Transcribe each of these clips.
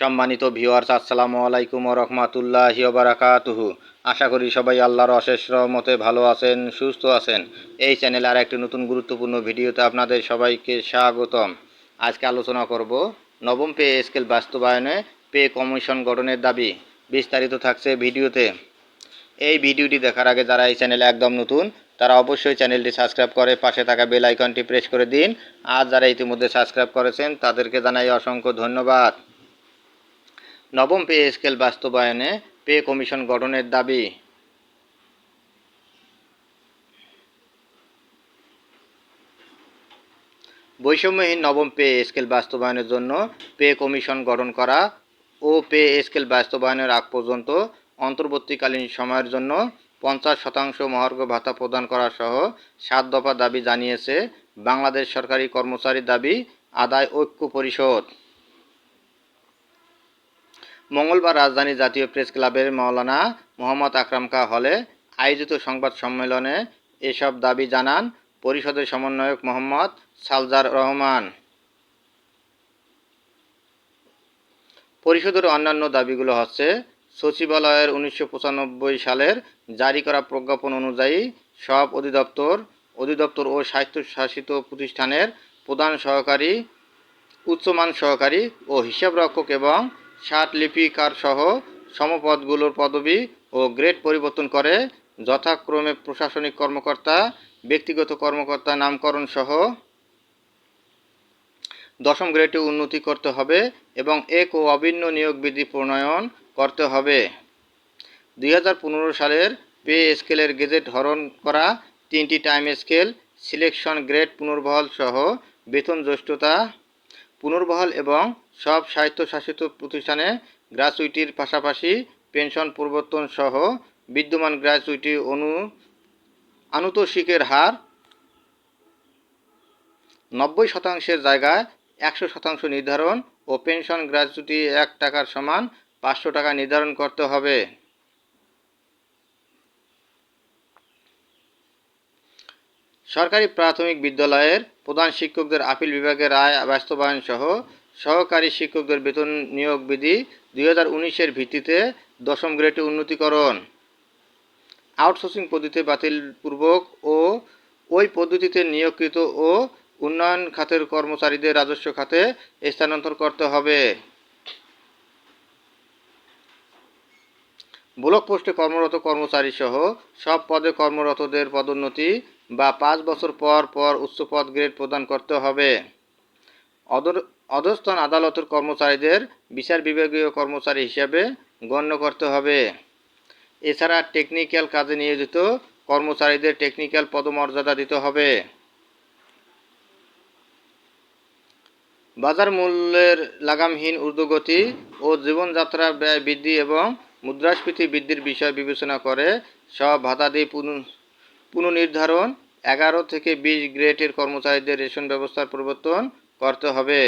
সম্মানিত ভিউয়ার্স আসসালামু আলাইকুম রহমাতুল্লাহি বারাকাতুহু। আশা করি সবাই আল্লাহর অশেষ রহমতে ভালো আছেন, সুস্থ আছেন। এই চ্যানেলে আর একটি নতুন গুরুত্বপূর্ণ ভিডিওতে আপনাদের সবাইকে স্বাগতম। আজকে আলোচনা করব নবম পে স্কেল বাস্তবায়নে পে কমিশন গঠনের দাবি। বিস্তারিত থাকছে ভিডিওতে। এই ভিডিওটি দেখার আগে যারা এই চ্যানেলে একদম নতুন, তারা অবশ্যই চ্যানেলটি সাবস্ক্রাইব করে পাশে থাকা বেল আইকনটি প্রেস করে দিন। আর যারা ইতিমধ্যে সাবস্ক্রাইব করেছেন, তাদেরকে জানাই অসংখ্য ধন্যবাদ। নবম পে স্কেল বাস্তবায়নে পে কমিশন গঠনের দাবি। বৈষম্যহীন নবম পে স্কেল বাস্তবায়নের জন্য পে কমিশন গঠন করা ও পে স্কেল বাস্তবায়নের আগ পর্যন্ত অন্তর্বর্তীকালীন সময়ের জন্য পঞ্চাশ শতাংশ মহার্ঘ ভাতা প্রদান করা সহ সাত দফা দাবি জানিয়েছে বাংলাদেশ সরকারি কর্মচারী দাবি আদায় ঐক্য পরিষদ। মঙ্গলবার রাজধানী জাতীয় প্রেস ক্লাবের মাওলানা মোহাম্মদ আকরাম কা হলে আয়োজিত সংবাদ সম্মেলনে এসব দাবি জানান পরিষদের সমন্বয়ক মোহাম্মদ সালজার রহমান। পরিষদের অন্যান্য দাবিগুলো হচ্ছে, সচিবালয়ের উনিশশো পঁচানব্বই সালের জারি করা প্রজ্ঞাপন অনুযায়ী সব অধিদপ্তর অধিদপ্তর ও স্বায়ত্তশাসিত প্রতিষ্ঠানের প্রধান সহকারী, উচ্চমান সহকারী ও হিসাবরক্ষক এবং ষাট লিপিকার সহ সমপদগুলোর পদবি ও গ্রেড পরিবর্তন করে যথাক্রমে প্রশাসনিক কর্মকর্তা, ব্যক্তিগত কর্মকর্তা নামকরণ সহ দশম গ্রেডে উন্নতি করতে হবে এবং এক ও অভিন্ন নিয়োগ বিধি প্রণয়ন করতে হবে। দুই হাজার পনেরো সালের পে স্কেলের গেজেট হরণ করা তিনটি টাইম স্কেল, সিলেকশন গ্রেড পুনর্বহল সহ বেতন জ্যেষ্ঠতা পুনর্বহাল এবং সব স্বায়ত্তশাসিত প্রতিষ্ঠানে গ্র্যাচুইটির পাশাপাশি পেনশন প্রবর্তন সহ বিদ্যমান গ্র্যাচুইটি অনু আনুতোষিকের হার নব্বই শতাংশের জায়গায় একশো শতাংশ নির্ধারণ ও পেনশন গ্র্যাচুইটি এক টাকার সমান পাঁচশো টাকা নির্ধারণ করতে হবে। সরকারি প্রাথমিক বিদ্যালয়ের প্রধান শিক্ষকদের আপিল বিভাগের রায় বাস্তবায়ন সহ সহকারী শিক্ষকদের বেতন নিয়োগ বিধি দুই হাজার উনিশের ভিত্তিতে দশম গ্রেডে উন্নতিকরণ। আউটসোর্সিং পদ্ধতি বাতিলপূর্বক ও ওই পদ্ধতিতে নিয়োগকৃত ও উন্নয়ন খাতের কর্মচারীদের রাজস্ব খাতে স্থানান্তর করতে হবে। ব্লক পোস্টে কর্মরত কর্মচারী সহ সব পদে কর্মরতদের পদোন্নতি বা পাঁচ বছর পর পর উচ্চ পদ গ্রেড প্রদান করতে হবে। অদর অধস্থান আদালতের কর্মচারীদের বিচার বিভাগীয় কর্মচারী হিসাবে গণ্য করতে হবে। এছাড়া টেকনিক্যাল কাজে নিয়োজিত কর্মচারীদের টেকনিক্যাল পদমর্যাদা দিতে হবে। বাজার মূল্যের লাগামহীন ঊর্ধ্বগতি ও জীবনযাত্রার ব্যয় বৃদ্ধি এবং মুদ্রাস্ফীতি বৃদ্ধির বিষয় বিবেচনা করে সব ভাতাদি পুনর্নির্ধারণ এগারো থেকে বিশ গ্রেডের কর্মচারীদের রেশন ব্যবস্থার পরিবর্তন করতে হবে।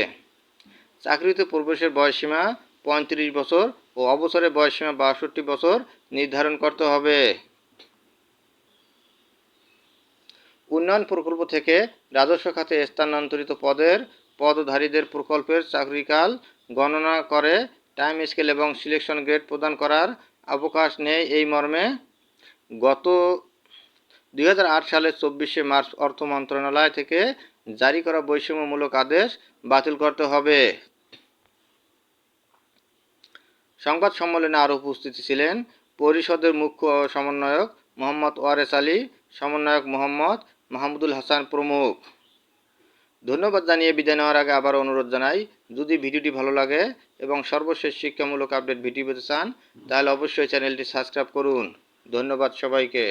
চাকরিতে প্রবেশের বয়সীমা পঁয়ত্রিশ বছর ও অবসরের বয়সীমা বাষট্টি বছর নির্ধারণ করতে হবে। উন্নয়ন প্রকল্প থেকে রাজস্ব খাতে স্থানান্তরিত পদের পদধারীদের প্রকল্পের চাকরিকাল গণনা করে টাইম স্কেল এবং সিলেকশন গ্রেড প্রদান করার অবকাশ নেই এই মর্মে। গত দুই হাজার আট সালের চব্বিশে মার্চ অর্থ মন্ত্রণালয় থেকে জারি করা বৈষম্যমূলক আদেশ বাতিল করতে হবে। সংবাদ সম্মেলনে আরও উপস্থিত ছিলেন পরিষদের মুখ্য সমন্বয়ক মোহাম্মদ ওয়ারেস আলী, সমন্বয়ক মোহাম্মদ মাহমুদুল হাসান প্রমুখ। ধন্যবাদ জানিয়ে বিদায় নেওয়ার আগে আবার অনুরোধ জানাই, যদি ভিডিওটি ভালো লাগে এবং সর্বশেষ শিক্ষামূলক আপডেট ভিডিও পেতে চান, তাহলে অবশ্যই চ্যানেলটি সাবস্ক্রাইব করুন। ধন্যবাদ সবাইকে।